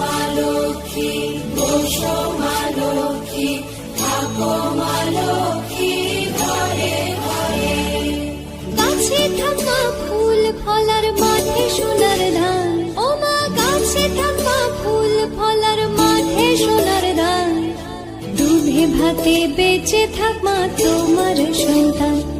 মালক্ষী থাকা ফুল, ফলার মাঠে সোনার ধান। ও মা থাকা ফুল, ফলার মাঠে সোনার ধান। দুধে ভাতে বেঁচে থাক মা তোমার সন্তান।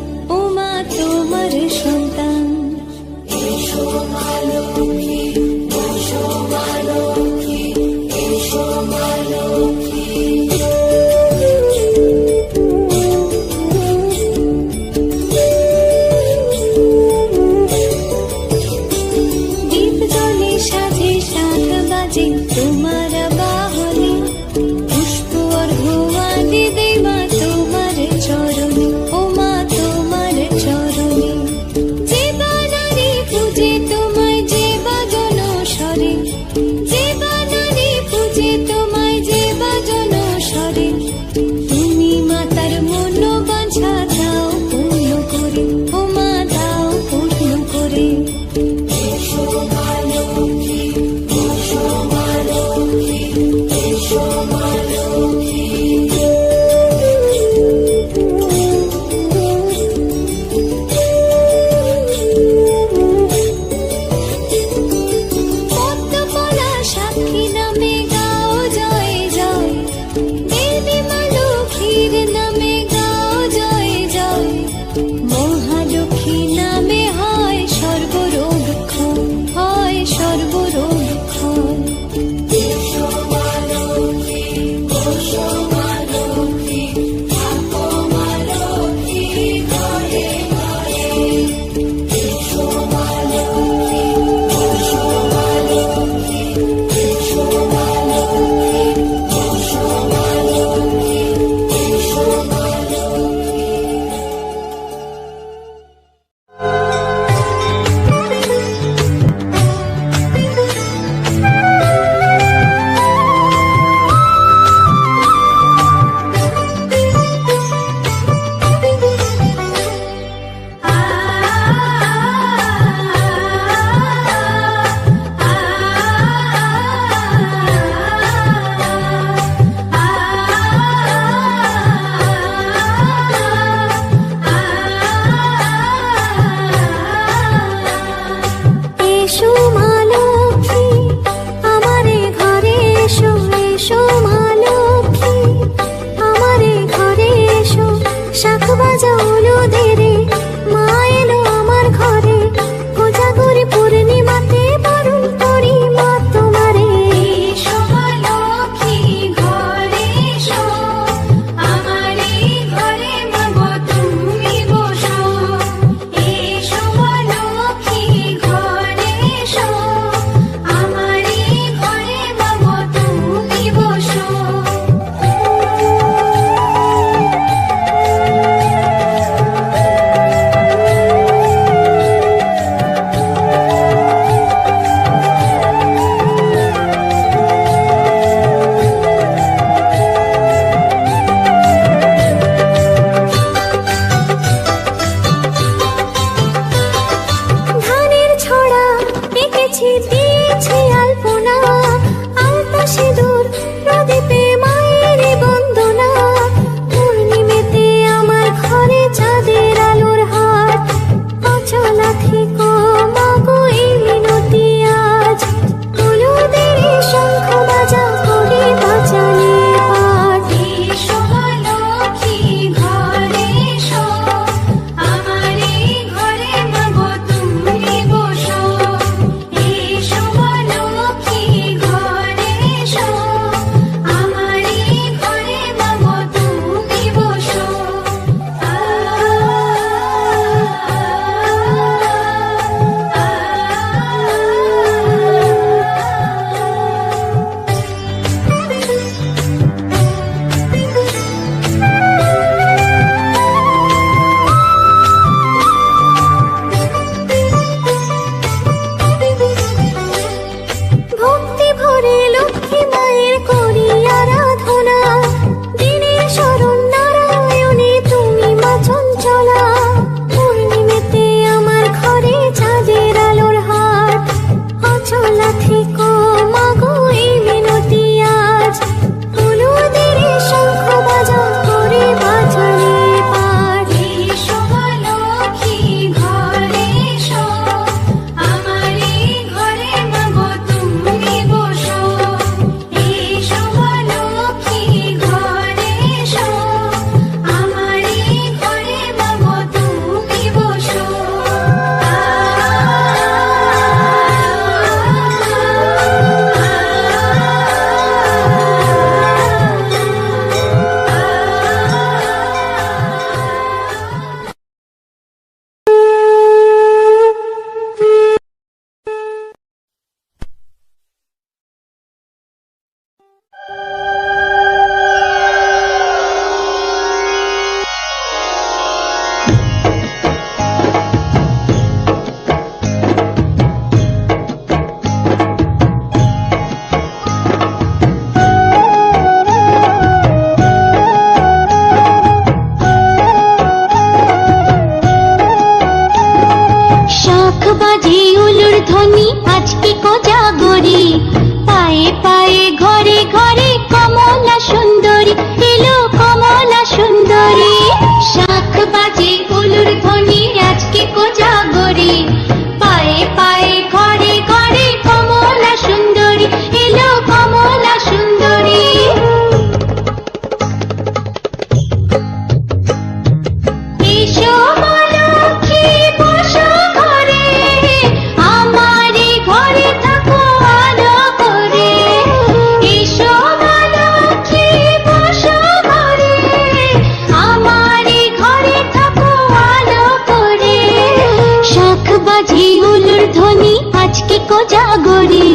জাগরি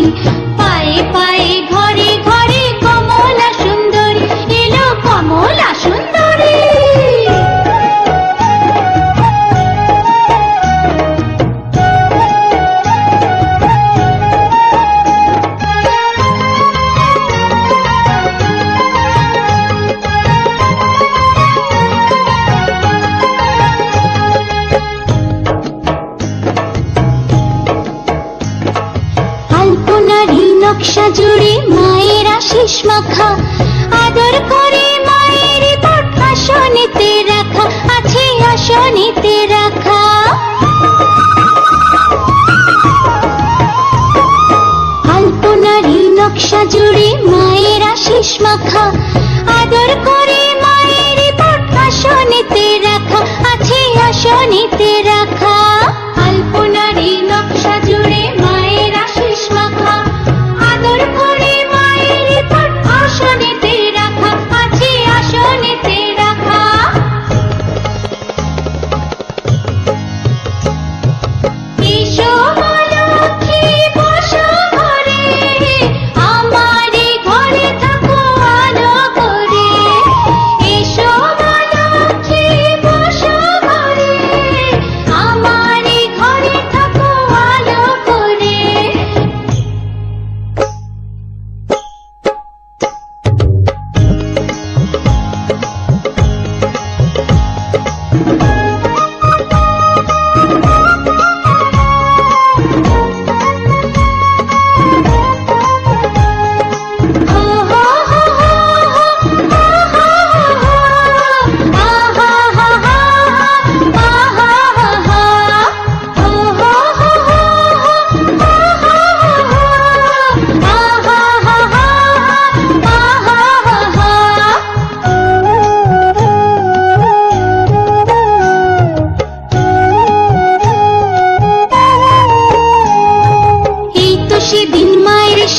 জুড়ে মায়ের আশিস মাখা। আদর করে মায়ের রিপোর্ট আসনেতে রাখা, আছে আসনেতে রাখা। নকশা জুড়ে মায়ের আশিস মাখা। আদর করে মায়ের রিপোর্ট আসনেতে রাখা, আছে আসনেতে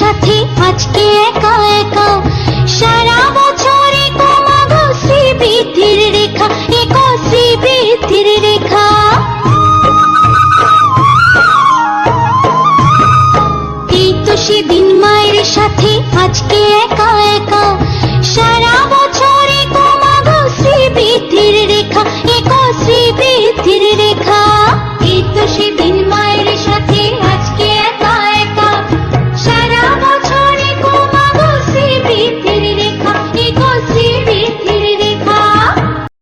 সাথে, আজকে একা একা। সারা বছরে কমাগো স্মৃতির রেখা, একো স্মৃতির রেখা। এই তো সেদিন মায়ের সাথে, আজকে একা